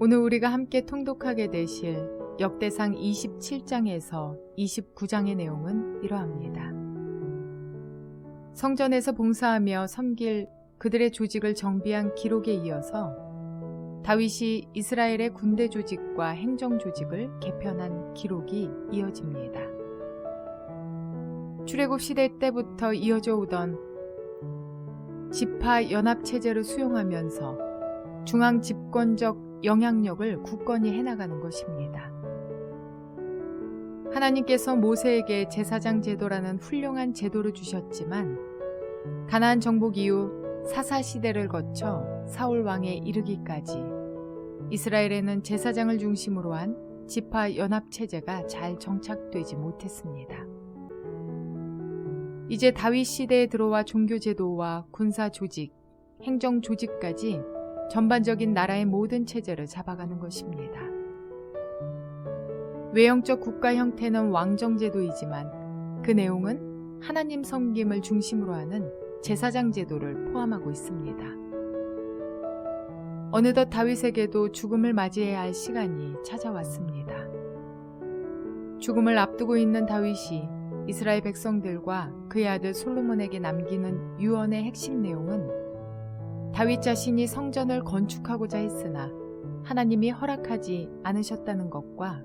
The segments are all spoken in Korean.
오늘 우리가 함께 통독하게 되실 역대상 27장에서 29장의 내용은 이러합니다. 성전에서 봉사하며 섬길 그들의 조직을 정비한 기록에 이어서 다윗이 이스라엘의 군대 조직과 행정 조직을 개편한 기록이 이어집니다. 출애굽 시대 때부터 이어져 오던 지파 연합 체제를 수용하면서 중앙 집권적 영향력을 굳건히 해나가는 것입니다. 하나님께서 모세에게 제사장 제도라는 훌륭한 제도를 주셨지만 가나안 정복 이후 사사 시대를 거쳐 사울 왕에 이르기까지 이스라엘에는 제사장을 중심으로 한 지파 연합 체제가 잘 정착되지 못했습니다. 이제 다윗 시대에 들어와 종교 제도와 군사 조직, 행정 조직까지 전반적인 나라의 모든 체제를 잡아가는 것입니다. 외형적 국가 형태는 왕정제도이지만 그 내용은 하나님 섬김을 중심으로 하는 제사장 제도를 포함하고 있습니다. 어느덧 다윗에게도 죽음을 맞이해야 할 시간이 찾아왔습니다. 죽음을 앞두고 있는 다윗이 이스라엘 백성들과 그의 아들 솔로몬에게 남기는 유언의 핵심 내용은 다윗 자신이 성전을 건축하고자 했으나 하나님이 허락하지 않으셨다는 것과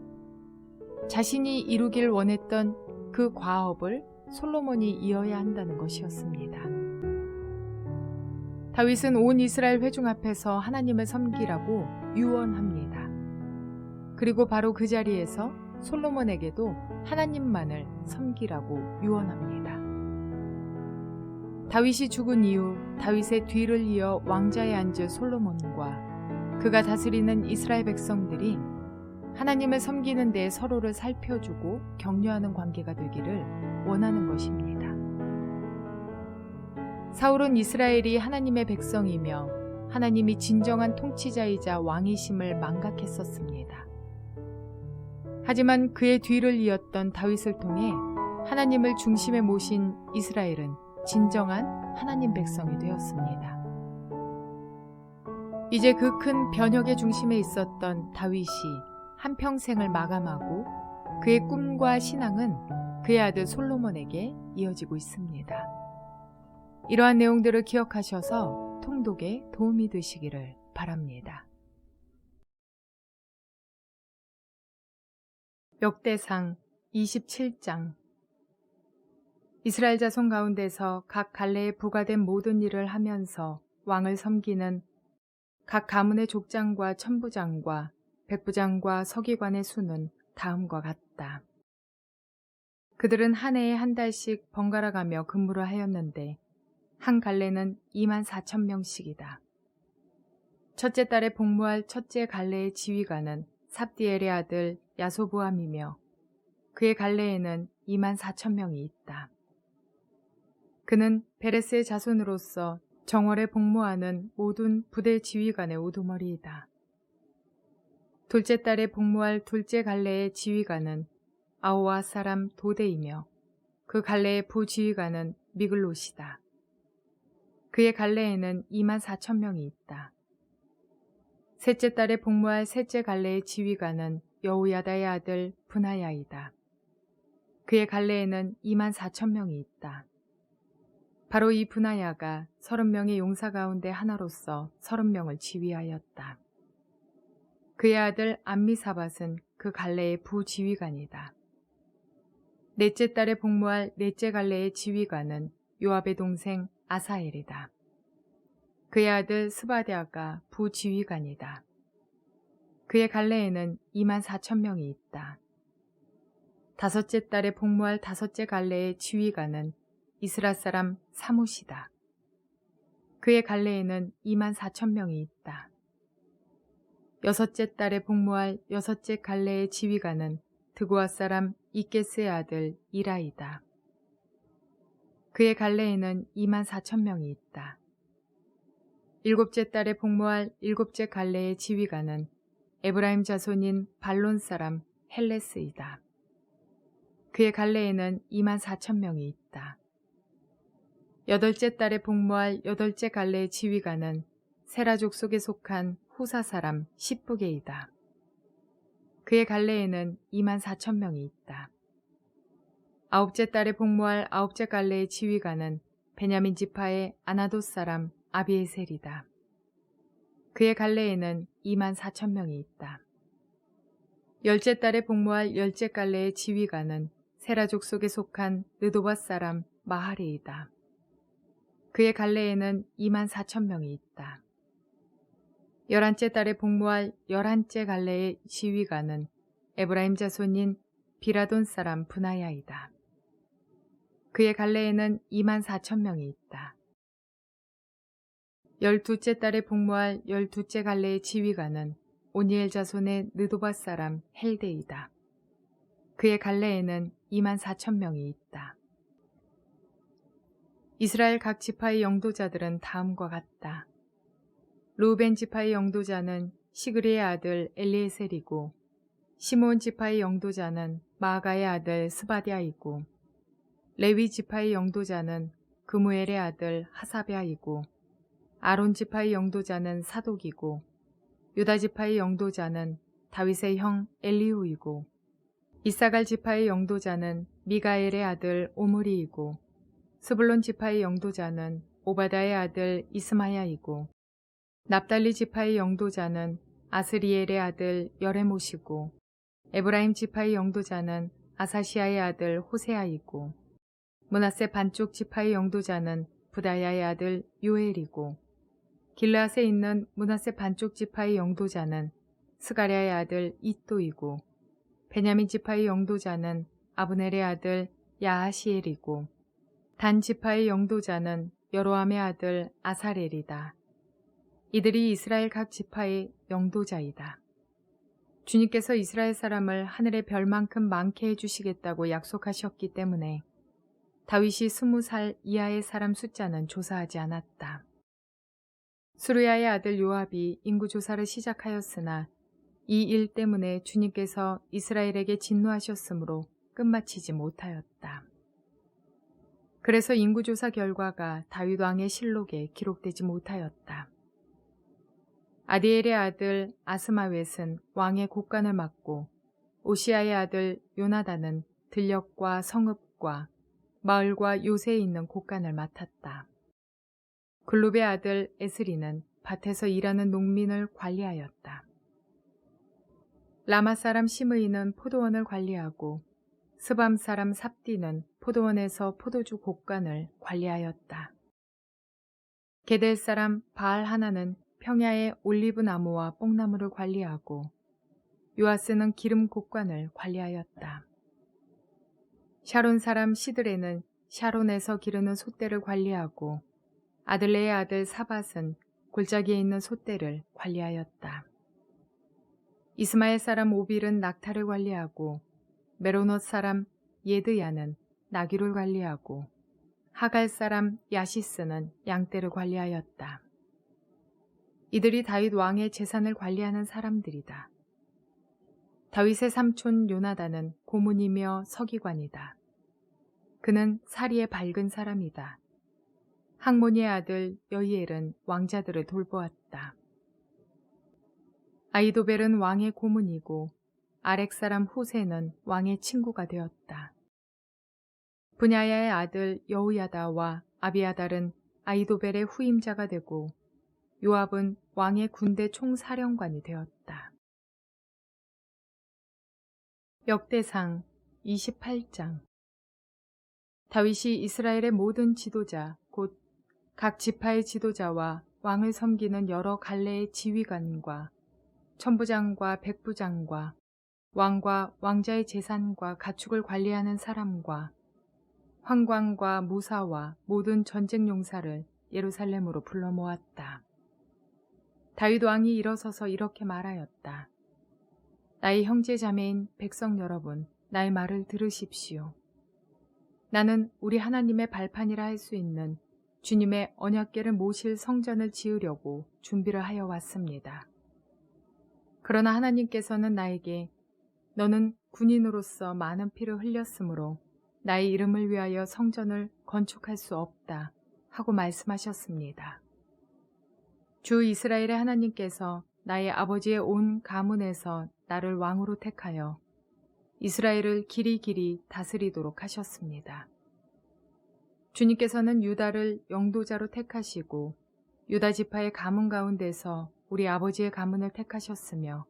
자신이 이루길 원했던 그 과업을 솔로몬이 이어야 한다는 것이었습니다. 다윗은 온 이스라엘 회중 앞에서 하나님을 섬기라고 유언합니다. 그리고 바로 그 자리에서 솔로몬에게도 하나님만을 섬기라고 유언합니다. 다윗이 죽은 이후 다윗의 뒤를 이어 왕자에 앉을 솔로몬과 그가 다스리는 이스라엘 백성들이 하나님을 섬기는 데 서로를 살펴주고 격려하는 관계가 되기를 원하는 것입니다. 사울은 이스라엘이 하나님의 백성이며 하나님이 진정한 통치자이자 왕이심을 망각했었습니다. 하지만 그의 뒤를 이었던 다윗을 통해 하나님을 중심에 모신 이스라엘은 진정한 하나님 백성이 되었습니다. 이제 그 큰 변혁의 중심에 있었던 다윗이 한평생을 마감하고 그의 꿈과 신앙은 그의 아들 솔로몬에게 이어지고 있습니다. 이러한 내용들을 기억하셔서 통독에 도움이 되시기를 바랍니다. 역대상 27장 이스라엘 자손 가운데서 각 갈래에 부과된 모든 일을 하면서 왕을 섬기는 각 가문의 족장과 천부장과 백부장과 서기관의 수는 다음과 같다. 그들은 한 해에 한 달씩 번갈아 가며 근무를 하였는데 한 갈래는 2만 4천 명씩이다. 첫째 달에 복무할 첫째 갈래의 지휘관은 삽디엘의 아들 야소부암이며 그의 갈래에는 2만 4천 명이 있다. 그는 베레스의 자손으로서 정월에 복무하는 모든 부대 지휘관의 우두머리이다. 둘째 달에 복무할 둘째 갈래의 지휘관은 아오아 사람 도데이며 그 갈래의 부지휘관은 미글롯이다. 그의 갈래에는 2만 4천 명이 있다. 셋째 달에 복무할 셋째 갈래의 지휘관은 여우야다의 아들 분하야이다. 그의 갈래에는 2만 4천 명이 있다. 바로 이 분하야가 30명의 용사 가운데 하나로서 30명을 지휘하였다. 그의 아들 암미사밧은 그 갈래의 부지휘관이다. 넷째 딸에 복무할 넷째 갈래의 지휘관은 요압의 동생 아사엘이다. 그의 아들 스바디아가 부지휘관이다. 그의 갈래에는 2만 4천 명이 있다. 다섯째 딸에 복무할 다섯째 갈래의 지휘관은 이스라 사람 사무시다. 그의 갈래에는 2만 4천 명이 있다. 여섯째 딸에 복무할 여섯째 갈래의 지휘관은 드고아 사람 이케스의 아들 이라이다. 그의 갈래에는 2만 4천 명이 있다. 일곱째 딸에 복무할 일곱째 갈래의 지휘관은 에브라임 자손인 발론 사람 헬레스이다. 그의 갈래에는 2만 4천 명이 있다. 여덟째 딸에 복무할 여덟째 갈래의 지휘관은 세라족 속에 속한 후사 사람 십부게이다. 그의 갈래에는 2만 4천 명이 있다. 아홉째 달에 복무할 아홉째 갈래의 지휘관은 베냐민 지파의 아나도 사람 아비에셀이다. 그의 갈래에는 2만 4천 명이 있다. 열째 달에 복무할 열째 갈래의 지휘관은 세라족 속에 속한 느도바 사람 마하레이다. 그의 갈래에는 2만 4천 명이 있다. 열한째 달에 복무할 열한째 갈래의 지휘관은 에브라임 자손인 비라돈 사람 분하야이다. 그의 갈래에는 2만 4천 명이 있다. 열두째 달에 복무할 열두째 갈래의 지휘관은 오니엘 자손의 느도바 사람 헬데이다. 그의 갈래에는 2만 4천 명이 있다. 이스라엘 각 지파의 영도자들은 다음과 같다. 루벤 지파의 영도자는 시그리의 아들 엘리에셀이고 시몬 지파의 영도자는 마가의 아들 스바디아이고 레위 지파의 영도자는 그무엘의 아들 하사베아이고 아론 지파의 영도자는 사독이고 유다 지파의 영도자는 다윗의 형 엘리후이고 이사갈 지파의 영도자는 미가엘의 아들 오므리이고 스불론 지파의 영도자는 오바다의 아들 이스마야이고 납달리 지파의 영도자는 아스리엘의 아들 여레못이고 에브라임 지파의 영도자는 아사시아의 아들 호세아이고 문하세 반쪽 지파의 영도자는 부다야의 아들 요엘이고 길라앗에 있는 문하세 반쪽 지파의 영도자는 스가랴의 아들 이또이고 베냐민 지파의 영도자는 아브넬의 아들 야하시엘이고 단 지파의 영도자는 여로함의 아들 아사렐이다. 이들이 이스라엘 각 지파의 영도자이다. 주님께서 이스라엘 사람을 하늘의 별만큼 많게 해주시겠다고 약속하셨기 때문에 다윗이 스무 살 이하의 사람 숫자는 조사하지 않았다. 수르야의 아들 요압이 인구 조사를 시작하였으나 이 일 때문에 주님께서 이스라엘에게 진노하셨으므로 끝마치지 못하였다. 그래서 인구조사 결과가 다윗 왕의 실록에 기록되지 못하였다. 아디엘의 아들 아스마웻은 왕의 곡간을 맡고 오시아의 아들 요나단은 들녘과 성읍과 마을과 요새에 있는 곡간을 맡았다. 글룹의 아들 에스리는 밭에서 일하는 농민을 관리하였다. 라마 사람 시므이는 포도원을 관리하고 스밤 사람 삽디는 포도원에서 포도주 곡간을 관리하였다. 게델 사람 바알 하나는 평야의 올리브 나무와 뽕나무를 관리하고 요아스는 기름 곡간을 관리하였다. 샤론 사람 시드레는 샤론에서 기르는 소떼를 관리하고 아들레의 아들 사밧은 골짜기에 있는 소떼를 관리하였다. 이스마엘 사람 오빌은 낙타를 관리하고 메로노 사람 예드야는 나귀를 관리하고 하갈 사람 야시스는 양떼를 관리하였다. 이들이 다윗 왕의 재산을 관리하는 사람들이다. 다윗의 삼촌 요나단은 고문이며 서기관이다. 그는 사리에 밝은 사람이다. 항모니의 아들 여이엘은 왕자들을 돌보았다. 아이도벨은 왕의 고문이고 아렉 사람 후세는 왕의 친구가 되었다. 분야야의 아들 여우야다와 아비아달은 아이도벨의 후임자가 되고 요압은 왕의 군대 총사령관이 되었다. 역대상 28장 다윗이 이스라엘의 모든 지도자 곧 각 지파의 지도자와 왕을 섬기는 여러 갈래의 지휘관과 천부장과 백부장과 왕과 왕자의 재산과 가축을 관리하는 사람과 황관과 무사와 모든 전쟁 용사를 예루살렘으로 불러 모았다. 다윗 왕이 일어서서 이렇게 말하였다. 나의 형제 자매인 백성 여러분, 나의 말을 들으십시오. 나는 우리 하나님의 발판이라 할 수 있는 주님의 언약계를 모실 성전을 지으려고 준비를 하여 왔습니다. 그러나 하나님께서는 나에게 너는 군인으로서 많은 피를 흘렸으므로 나의 이름을 위하여 성전을 건축할 수 없다 하고 말씀하셨습니다. 주 이스라엘의 하나님께서 나의 아버지의 온 가문에서 나를 왕으로 택하여 이스라엘을 길이 길이 다스리도록 하셨습니다. 주님께서는 유다를 영도자로 택하시고 유다 지파의 가문 가운데서 우리 아버지의 가문을 택하셨으며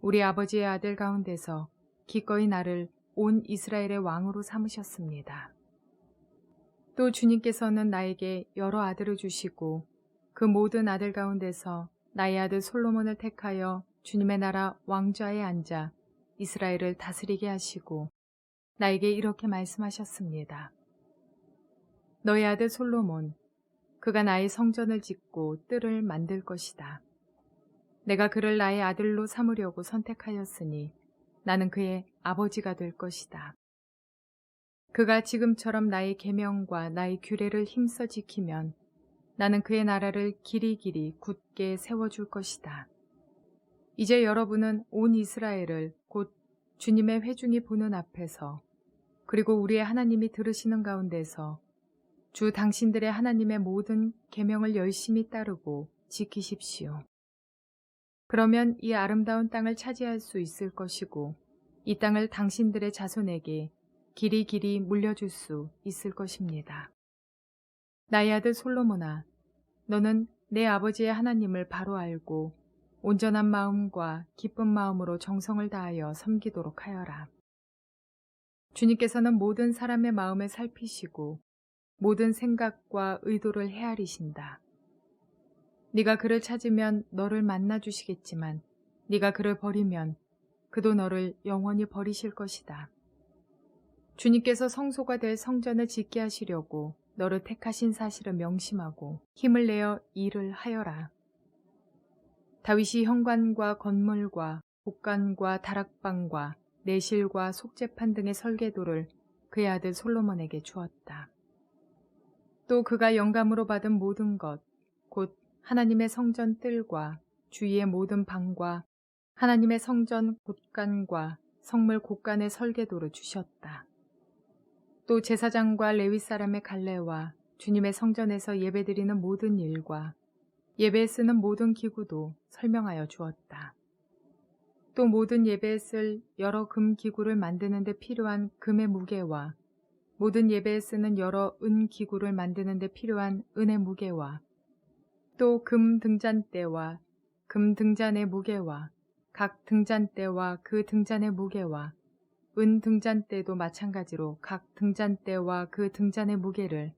우리 아버지의 아들 가운데서 기꺼이 나를 온 이스라엘의 왕으로 삼으셨습니다. 또 주님께서는 나에게 여러 아들을 주시고 그 모든 아들 가운데서 나의 아들 솔로몬을 택하여 주님의 나라 왕좌에 앉아 이스라엘을 다스리게 하시고 나에게 이렇게 말씀하셨습니다. 너의 아들 솔로몬, 그가 나의 성전을 짓고 뜰을 만들 것이다. 내가 그를 나의 아들로 삼으려고 선택하였으니 나는 그의 아버지가 될 것이다. 그가 지금처럼 나의 계명과 나의 규례를 힘써 지키면 나는 그의 나라를 길이 길이 굳게 세워줄 것이다. 이제 여러분은 온 이스라엘을 곧 주님의 회중이 보는 앞에서 그리고 우리의 하나님이 들으시는 가운데서 주 당신들의 하나님의 모든 계명을 열심히 따르고 지키십시오. 그러면 이 아름다운 땅을 차지할 수 있을 것이고 이 땅을 당신들의 자손에게 길이 길이 물려줄 수 있을 것입니다. 나의 아들 솔로몬아, 너는 내 아버지의 하나님을 바로 알고 온전한 마음과 기쁜 마음으로 정성을 다하여 섬기도록 하여라. 주님께서는 모든 사람의 마음을 살피시고 모든 생각과 의도를 헤아리신다. 네가 그를 찾으면 너를 만나 주시겠지만 네가 그를 버리면 그도 너를 영원히 버리실 것이다. 주님께서 성소가 될 성전을 짓게 하시려고 너를 택하신 사실을 명심하고 힘을 내어 일을 하여라. 다윗이 현관과 건물과 복관과 다락방과 내실과 속재판 등의 설계도를 그의 아들 솔로몬에게 주었다. 또 그가 영감으로 받은 모든 것, 곧 하나님의 성전 뜰과 주위의 모든 방과 하나님의 성전 곳간과 성물 곳간의 설계도를 주셨다. 또 제사장과 레위 사람의 갈래와 주님의 성전에서 예배드리는 모든 일과 예배에 쓰는 모든 기구도 설명하여 주었다. 또 모든 예배에 쓸 여러 금 기구를 만드는 데 필요한 금의 무게와 모든 예배에 쓰는 여러 은 기구를 만드는 데 필요한 은의 무게와 또 금 등잔대와 금 등잔의 무게와 각 등잔대와 그 등잔의 무게와 은 등잔대도 마찬가지로 각 등잔대와 그 등잔의 무게를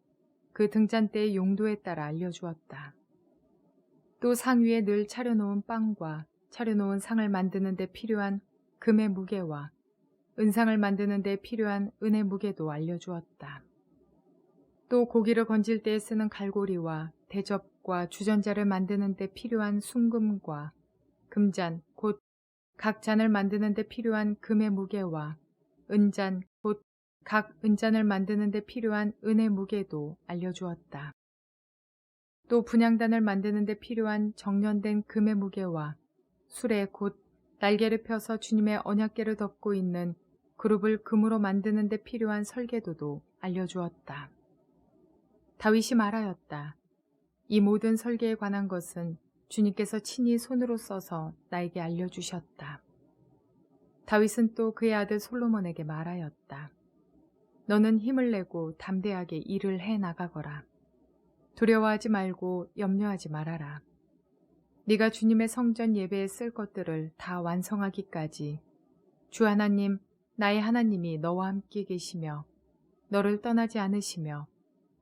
그 등잔대의 용도에 따라 알려주었다. 또 상 위에 늘 차려놓은 빵과 차려놓은 상을 만드는 데 필요한 금의 무게와 은상을 만드는 데 필요한 은의 무게도 알려주었다. 또 고기를 건질 때에 쓰는 갈고리와 대접 과 주전자를 만드는 데 필요한 순금과 금잔, 곧 각 잔을 만드는 데 필요한 금의 무게와 은잔, 곧 각 은잔을 만드는 데 필요한 은의 무게도 알려주었다. 또 분양단을 만드는 데 필요한 정련된 금의 무게와 수레 곧 날개를 펴서 주님의 언약계를 덮고 있는 그룹을 금으로 만드는 데 필요한 설계도도 알려주었다. 다윗이 말하였다. 이 모든 설계에 관한 것은 주님께서 친히 손으로 써서 나에게 알려주셨다. 다윗은 또 그의 아들 솔로몬에게 말하였다. 너는 힘을 내고 담대하게 일을 해 나가거라. 두려워하지 말고 염려하지 말아라. 네가 주님의 성전 예배에 쓸 것들을 다 완성하기까지 주 하나님 나의 하나님이 너와 함께 계시며 너를 떠나지 않으시며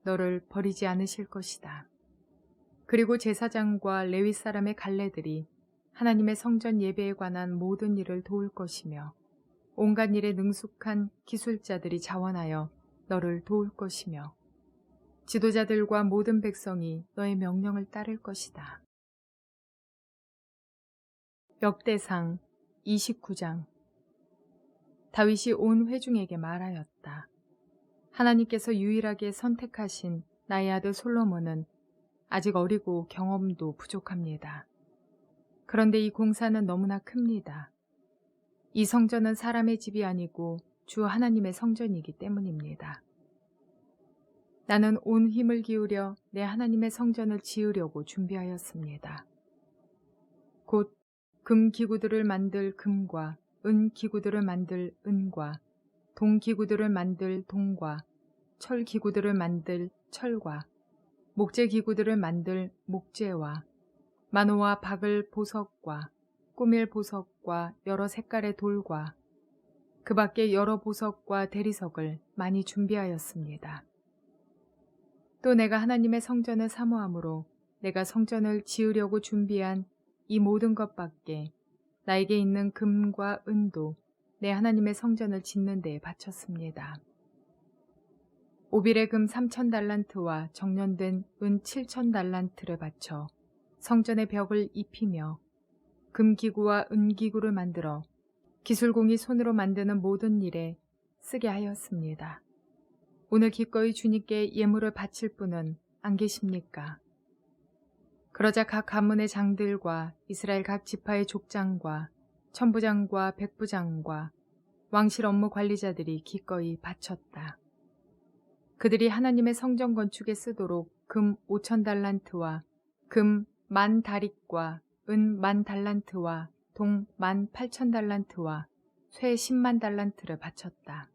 너를 버리지 않으실 것이다. 그리고 제사장과 레위 사람의 갈래들이 하나님의 성전 예배에 관한 모든 일을 도울 것이며 온갖 일에 능숙한 기술자들이 자원하여 너를 도울 것이며 지도자들과 모든 백성이 너의 명령을 따를 것이다. 역대상 29장 다윗이 온 회중에게 말하였다. 하나님께서 유일하게 선택하신 나의 아들 솔로몬은 아직 어리고 경험도 부족합니다. 그런데 이 공사는 너무나 큽니다. 이 성전은 사람의 집이 아니고 주 하나님의 성전이기 때문입니다. 나는 온 힘을 기울여 내 하나님의 성전을 지으려고 준비하였습니다. 곧 금 기구들을 만들 금과 은 기구들을 만들 은과 동 기구들을 만들 동과 철 기구들을 만들 철과 목재 기구들을 만들 목재와 만호와 박을 보석과 꾸밀 보석과 여러 색깔의 돌과 그 밖에 여러 보석과 대리석을 많이 준비하였습니다. 또 내가 하나님의 성전을 사모함으로 내가 성전을 지으려고 준비한 이 모든 것 밖에 나에게 있는 금과 은도 내 하나님의 성전을 짓는 데에 바쳤습니다. 오빌의 금 3천 달란트와 정련된 은 7천 달란트를 바쳐 성전의 벽을 입히며 금기구와 은기구를 만들어 기술공이 손으로 만드는 모든 일에 쓰게 하였습니다. 오늘 기꺼이 주님께 예물을 바칠 분은 안 계십니까? 그러자 각 가문의 장들과 이스라엘 각 지파의 족장과 천부장과 백부장과 왕실 업무 관리자들이 기꺼이 바쳤다. 그들이 하나님의 성전 건축에 쓰도록 금 5천 달란트와 금 만 다릭과 은 만 달란트와 동 만 8천 달란트와 쇠 10만 달란트를 바쳤다.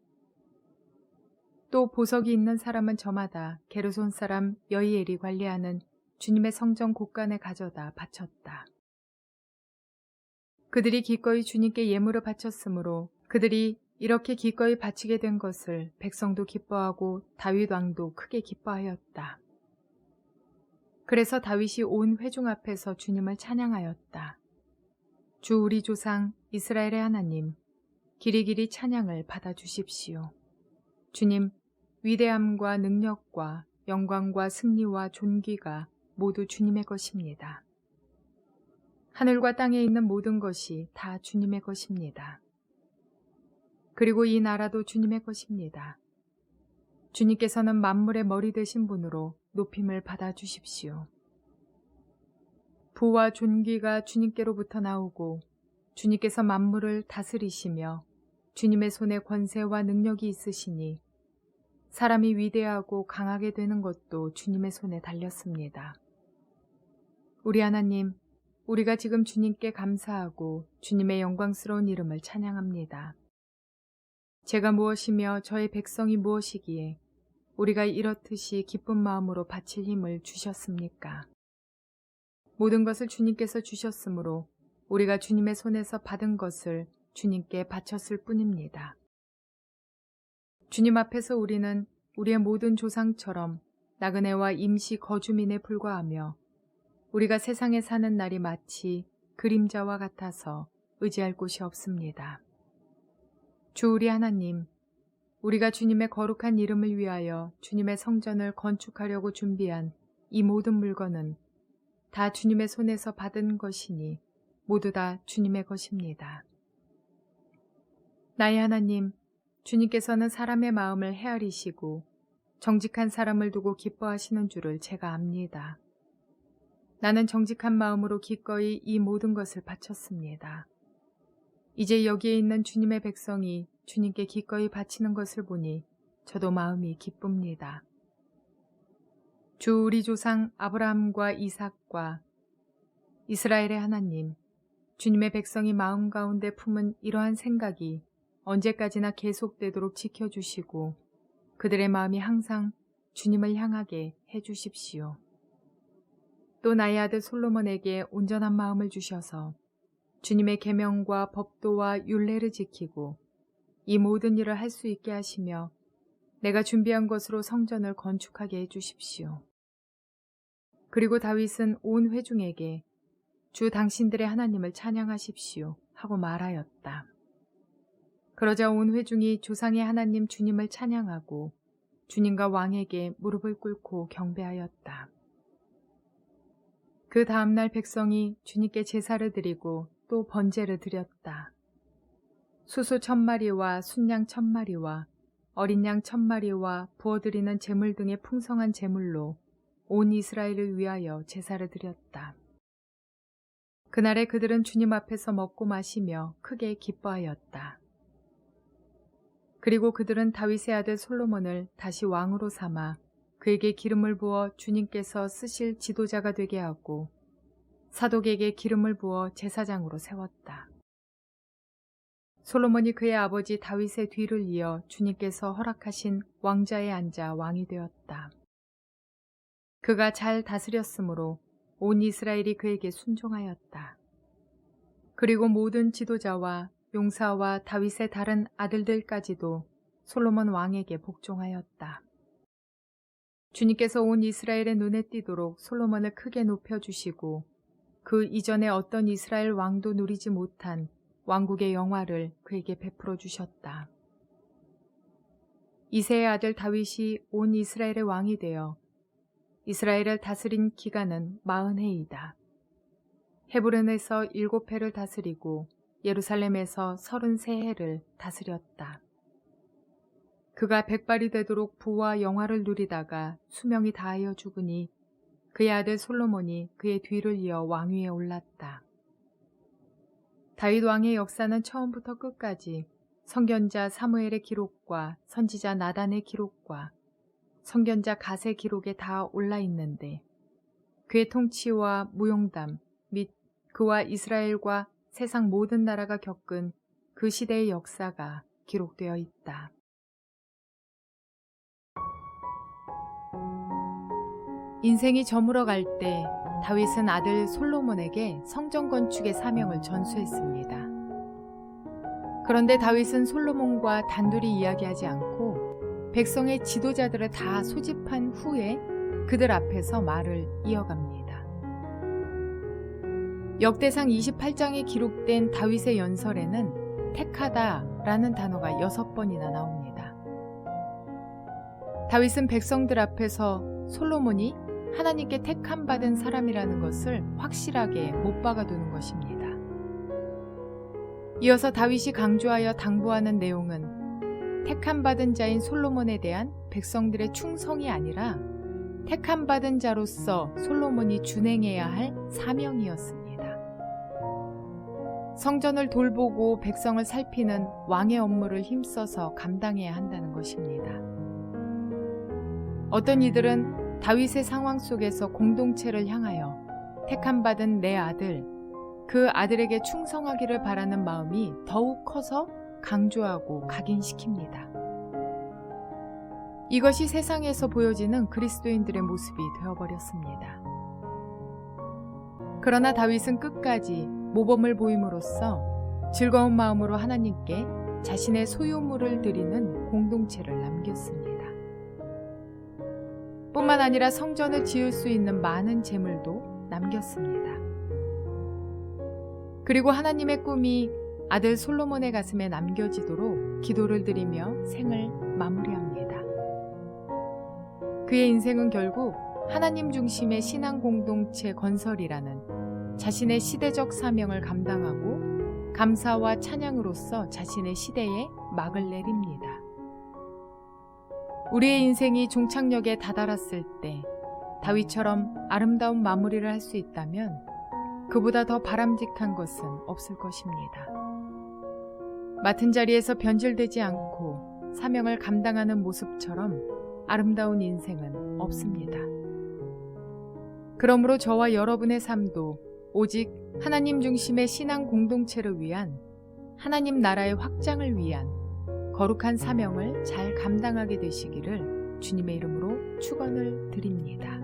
또 보석이 있는 사람은 저마다 게르손 사람 여이엘이 관리하는 주님의 성전 곳간에 가져다 바쳤다. 그들이 기꺼이 주님께 예물을 바쳤으므로 그들이 이렇게 기꺼이 바치게 된 것을 백성도 기뻐하고 다윗 왕도 크게 기뻐하였다. 그래서 다윗이 온 회중 앞에서 주님을 찬양하였다. 주 우리 조상 이스라엘의 하나님, 길이길이 찬양을 받아 주십시오. 주님, 위대함과 능력과 영광과 승리와 존귀가 모두 주님의 것입니다. 하늘과 땅에 있는 모든 것이 다 주님의 것입니다. 그리고 이 나라도 주님의 것입니다. 주님께서는 만물의 머리 되신 분으로 높임을 받아 주십시오. 부와 존귀가 주님께로부터 나오고 주님께서 만물을 다스리시며 주님의 손에 권세와 능력이 있으시니 사람이 위대하고 강하게 되는 것도 주님의 손에 달렸습니다. 우리 하나님, 우리가 지금 주님께 감사하고 주님의 영광스러운 이름을 찬양합니다. 제가 무엇이며 저의 백성이 무엇이기에 우리가 이렇듯이 기쁜 마음으로 바칠 힘을 주셨습니까? 모든 것을 주님께서 주셨으므로 우리가 주님의 손에서 받은 것을 주님께 바쳤을 뿐입니다. 주님 앞에서 우리는 우리의 모든 조상처럼 나그네와 임시 거주민에 불과하며 우리가 세상에 사는 날이 마치 그림자와 같아서 의지할 곳이 없습니다. 주 우리 하나님, 우리가 주님의 거룩한 이름을 위하여 주님의 성전을 건축하려고 준비한 이 모든 물건은 다 주님의 손에서 받은 것이니 모두 다 주님의 것입니다. 나의 하나님, 주님께서는 사람의 마음을 헤아리시고 정직한 사람을 두고 기뻐하시는 줄을 제가 압니다. 나는 정직한 마음으로 기꺼이 이 모든 것을 바쳤습니다. 이제 여기에 있는 주님의 백성이 주님께 기꺼이 바치는 것을 보니 저도 마음이 기쁩니다. 주 우리 조상 아브라함과 이삭과 이스라엘의 하나님, 주님의 백성이 마음 가운데 품은 이러한 생각이 언제까지나 계속되도록 지켜주시고 그들의 마음이 항상 주님을 향하게 해주십시오. 또 나의 아들 솔로몬에게 온전한 마음을 주셔서 주님의 계명과 법도와 율례를 지키고 이 모든 일을 할 수 있게 하시며 내가 준비한 것으로 성전을 건축하게 해 주십시오. 그리고 다윗은 온 회중에게 주 당신들의 하나님을 찬양하십시오 하고 말하였다. 그러자 온 회중이 조상의 하나님 주님을 찬양하고 주님과 왕에게 무릎을 꿇고 경배하였다. 그 다음날 백성이 주님께 제사를 드리고 또 번제를 드렸다. 수수 천 마리와 순양 천 마리와 어린 양 천 마리와 부어드리는 제물 등의 풍성한 제물로 온 이스라엘을 위하여 제사를 드렸다. 그날에 그들은 주님 앞에서 먹고 마시며 크게 기뻐하였다. 그리고 그들은 다윗의 아들 솔로몬을 다시 왕으로 삼아 그에게 기름을 부어 주님께서 쓰실 지도자가 되게 하고 사독에게 기름을 부어 제사장으로 세웠다. 솔로몬이 그의 아버지 다윗의 뒤를 이어 주님께서 허락하신 왕자에 앉아 왕이 되었다. 그가 잘 다스렸으므로 온 이스라엘이 그에게 순종하였다. 그리고 모든 지도자와 용사와 다윗의 다른 아들들까지도 솔로몬 왕에게 복종하였다. 주님께서 온 이스라엘의 눈에 띄도록 솔로몬을 크게 높여주시고 그 이전에 어떤 이스라엘 왕도 누리지 못한 왕국의 영화를 그에게 베풀어 주셨다. 이세의 아들 다윗이 온 이스라엘의 왕이 되어 이스라엘을 다스린 기간은 마흔 해이다. 헤브론에서 일곱 해를 다스리고 예루살렘에서 서른세 해를 다스렸다. 그가 백발이 되도록 부와 영화를 누리다가 수명이 다하여 죽으니 그의 아들 솔로몬이 그의 뒤를 이어 왕위에 올랐다. 다윗 왕의 역사는 처음부터 끝까지 성견자 사무엘의 기록과 선지자 나단의 기록과 성견자 갓의 기록에 다 올라 있는데 그의 통치와 무용담 및 그와 이스라엘과 세상 모든 나라가 겪은 그 시대의 역사가 기록되어 있다. 인생이 저물어 갈 때 다윗은 아들 솔로몬에게 성전 건축의 사명을 전수했습니다. 그런데 다윗은 솔로몬과 단둘이 이야기하지 않고 백성의 지도자들을 다 소집한 후에 그들 앞에서 말을 이어갑니다. 역대상 28장에 기록된 다윗의 연설에는 택하다라는 단어가 6번이나 나옵니다. 다윗은 백성들 앞에서 솔로몬이 하나님께 택함 받은 사람이라는 것을 확실하게 못 박아두는 것입니다. 이어서 다윗이 강조하여 당부하는 내용은 택함 받은 자인 솔로몬에 대한 백성들의 충성이 아니라 택함 받은 자로서 솔로몬이 준행해야 할 사명이었습니다. 성전을 돌보고 백성을 살피는 왕의 업무를 힘써서 감당해야 한다는 것입니다. 어떤 이들은 다윗의 상황 속에서 공동체를 향하여 택함 받은 내 아들, 그 아들에게 충성하기를 바라는 마음이 더욱 커서 강조하고 각인시킵니다. 이것이 세상에서 보여지는 그리스도인들의 모습이 되어버렸습니다. 그러나 다윗은 끝까지 모범을 보임으로써 즐거운 마음으로 하나님께 자신의 소유물을 드리는 공동체를 남겼습니다. 뿐만 아니라 성전을 지을 수 있는 많은 재물도 남겼습니다. 그리고 하나님의 꿈이 아들 솔로몬의 가슴에 남겨지도록 기도를 드리며 생을 마무리합니다. 그의 인생은 결국 하나님 중심의 신앙 공동체 건설이라는 자신의 시대적 사명을 감당하고 감사와 찬양으로서 자신의 시대에 막을 내립니다. 우리의 인생이 종착역에 다다랐을 때 다윗처럼 아름다운 마무리를 할 수 있다면 그보다 더 바람직한 것은 없을 것입니다. 맡은 자리에서 변질되지 않고 사명을 감당하는 모습처럼 아름다운 인생은 없습니다. 그러므로 저와 여러분의 삶도 오직 하나님 중심의 신앙 공동체를 위한 하나님 나라의 확장을 위한 거룩한 사명을 잘 감당하게 되시기를 주님의 이름으로 축원을 드립니다.